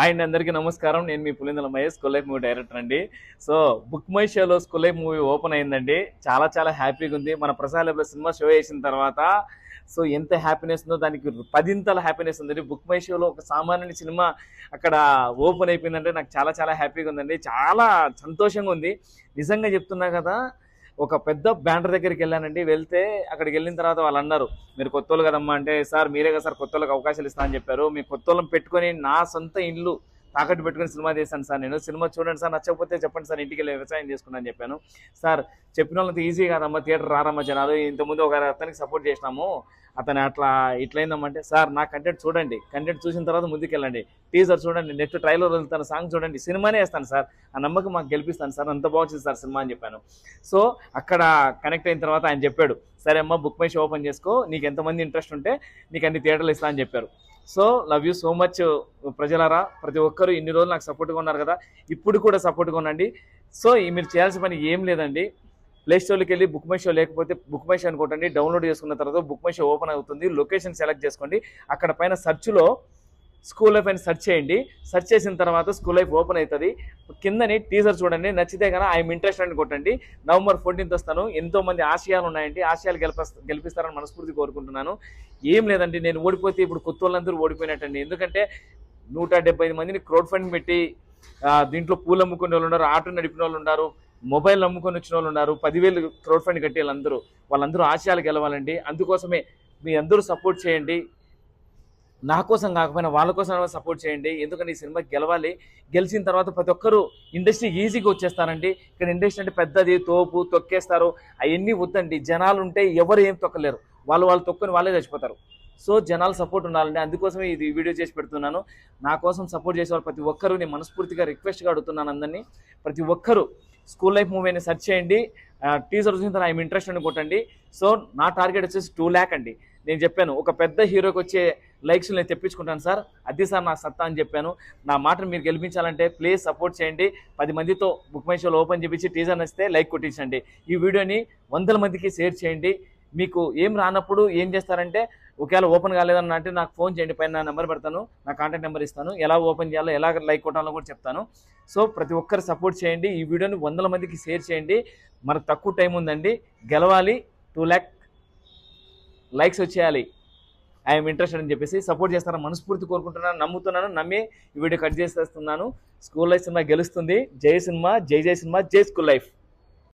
ఆయన అందరికీ నమస్కారం. నేను మీ Pulindala Mahesh school life movie director అండి. సో బుక్ మై షోలో స్కూల్ లైఫ్ మూవీ ఓపెన్ అయిందండి. చాలా చాలా హ్యాపీగా ఉంది. మన ప్రసాద్ లైఫ్లో సినిమా షో వేసిన తర్వాత సో ఎంత హ్యాపీనెస్ ఉందో దానికి పదింతల హ్యాపీనెస్ ఉందండి. బుక్ మై షోలో ఒక సామాన్య సినిమా అక్కడ ఓపెన్ అయిపోయిందంటే నాకు చాలా చాలా హ్యాపీగా ఉందండి. చాలా సంతోషంగా ఉంది. నిజంగా చెప్తున్నా కదా ఒక పెద్ద బ్యానర్ దగ్గరికి వెళ్ళానండి. వెళ్తే అక్కడికి వెళ్ళిన తర్వాత వాళ్ళు అన్నారు మీరు కొత్తోళ్ళు కదమ్మా. అంటే సార్ మీరే కదా సార్ కొత్తోళ్ళకి అవకాశాలు ఇస్తా అని చెప్పారు. మీ కొత్తోళ్ళని పెట్టుకొని నా సొంత ఇల్లు తాకట్టు పెట్టుకుని సినిమా చేశాను సార్ నేను. సినిమా చూడండి సార్ నచ్చకపోతే చెప్పండి సార్ ఇంటికి వెళ్ళి వ్యవసాయం చేసుకున్నాను అని చెప్పాను. సార్ చెప్పిన వాళ్ళంత ఈజీ కాదమ్మా థియేటర్ రారమ్మా జనాలు. ఇంతకుముందు ఒక అతనికి సపోర్ట్ చేసినాము. అతను అట్లా ఇట్లయిందమ్మంటే సార్ నా కంటెంట్ చూడండి. కంటెంట్ చూసిన తర్వాత ముందుకెళ్ళండి. టీజర్ చూడండి నెట్ ట్రైలర్ వదులుతాను సాంగ్ చూడండి. సినిమానే వేస్తాను సార్. ఆ నమ్మకం మాకు గెలిపిస్తాను సార్. అంత బాగుంది సార్ సినిమా అని చెప్పాను. సో అక్కడ కనెక్ట్ అయిన తర్వాత ఆయన చెప్పాడు సరే అమ్మా బుక్ మై షో ఓపెన్ చేసుకో. నీకు ఎంతమంది ఇంట్రెస్ట్ ఉంటే నీకు అన్ని థియేటర్లు ఇస్తా అని చెప్పారు. So love you so much ప్రజలారా. ప్రతి ఒక్కరు ఇన్ని రోజులు నాకు సపోర్ట్గా ఉన్నారు కదా. ఇప్పుడు కూడా సపోర్ట్గా ఉండండి. సో ఈ మీరు చేయాల్సిన పని ఏం లేదండి. ప్లే స్టోర్కి వెళ్ళి బుక్ మై షో లేకపోతే బుక్ మై షో అనుకోండి డౌన్లోడ్ చేసుకున్న తర్వాత బుక్ మై షో ఓపెన్ అవుతుంది. లొకేషన్ సెలెక్ట్ చేసుకోండి. అక్కడ పైన సర్చ్లో స్కూల్ లైఫ్ అని సెర్చ్ చేయండి. సెర్చ్ చేసిన తర్వాత స్కూల్ లైఫ్ ఓపెన్ అవుతుంది. కిందని టీజర్ చూడండి. నచ్చితే కనుక ఐఎమ్ ఇంట్రెస్ట్ అని కొట్టండి. నవంబర్ ఫోర్టీన్త్ వస్తాను. ఎంతో మంది ఆశయాలు ఉన్నాయండి. ఆశయాలు గెలిప గెలిపిస్తారని మనస్ఫూర్తి కోరుకుంటున్నాను. ఏం లేదండి. నేను ఓడిపోతే ఇప్పుడు కొత్త వాళ్ళందరూ ఓడిపోయినట్టండి. ఎందుకంటే నూట డెబ్బై ఐదు మందిని క్రౌడ్ ఫండ్ పెట్టి దీంట్లో పూలు అమ్ముకునే వాళ్ళు ఉన్నారు. ఆటో నడిపిన వాళ్ళు ఉన్నారు. మొబైల్ అమ్ముకొని వచ్చిన వాళ్ళు ఉన్నారు. పదివేలు క్రౌడ్ ఫండ్ కట్టే వాళ్ళందరూ వాళ్ళందరూ ఆశయాలు గెలవాలండి. అందుకోసమే మీ అందరూ సపోర్ట్ చేయండి. నా కోసం కాకపోయినా వాళ్ళ కోసం సపోర్ట్ చేయండి. ఎందుకంటే ఈ సినిమా గెలవాలి. గెలిచిన తర్వాత ప్రతి ఒక్కరు ఇండస్ట్రీ ఈజీగా వచ్చేస్తారండి. ఇక్కడ ఇండస్ట్రీ అంటే పెద్దది తోపు తొక్కేస్తారు. అవన్నీ వద్దండి. జనాలు ఉంటే ఎవరు ఏం తొక్కలేరు. వాళ్ళు వాళ్ళు తొక్కని వాళ్ళే చచ్చిపోతారు. సో జనాలు సపోర్ట్ ఉండాలండి. అందుకోసమే ఇది వీడియో చేసి పెడుతున్నాను. నా కోసం సపోర్ట్ చేసే వాళ్ళు ప్రతి ఒక్కరూ నేను మనస్ఫూర్తిగా రిక్వెస్ట్గా అడుగుతున్నాను అందరినీ. ప్రతి ఒక్కరు స్కూల్ లైఫ్ మూవీని సెర్చ్ చేయండి. టీజర్ చూసిన తర్వాత ఐఎమ్ ఇంట్రెస్ట్ అని కొట్టండి. సో నా టార్గెట్ వచ్చేసి టూ ల్యాక్ అండి. నేను చెప్పాను ఒక పెద్ద హీరోకి వచ్చే లైక్స్ నేను తెప్పించుకుంటాను సార్. అది సార్ నా సత్తా అని చెప్పాను. నా మాటను మీరు గెలిపించాలంటే ప్లీజ్ సపోర్ట్ చేయండి. పది మందితో బుక్ మై షోలో ఓపెన్ చేపించి టీజర్ నచ్చితే లైక్ కొట్టించండి. ఈ వీడియోని వందల మందికి షేర్ చేయండి. మీకు ఏం రానప్పుడు ఏం చేస్తారంటే ఒకవేళ ఓపెన్ కాలేదన్న అంటే నాకు ఫోన్ చేయండి పైన నా నెంబర్ పెడతాను నా కాంటాక్ట్ నెంబర్ ఇస్తాను ఎలా ఓపెన్ చేయాలో ఎలా లైక్ కొట్టాలో కూడా చెప్తాను. సో ప్రతి ఒక్కరు సపోర్ట్ చేయండి. ఈ వీడియోని వందల మందికి షేర్ చేయండి. మనకు తక్కువ టైం ఉందండి. గెలవాలి. టూ ల్యాక్ లైక్స్ వచ్చేయాలి. ఐఎమ్ ఇంట్రెస్టెడ్ అని చెప్పేసి సపోర్ట్ చేస్తారని మనస్ఫూర్తి కోరుకుంటున్నాను నమ్ముతున్నాను నమ్మి ఈ వీడియో కట్ చేసేస్తున్నాను. స్కూల్ లైఫ్ సినిమా గెలుస్తుంది. జై సినిమా జై జై సినిమా జై స్కూల్ లైఫ్.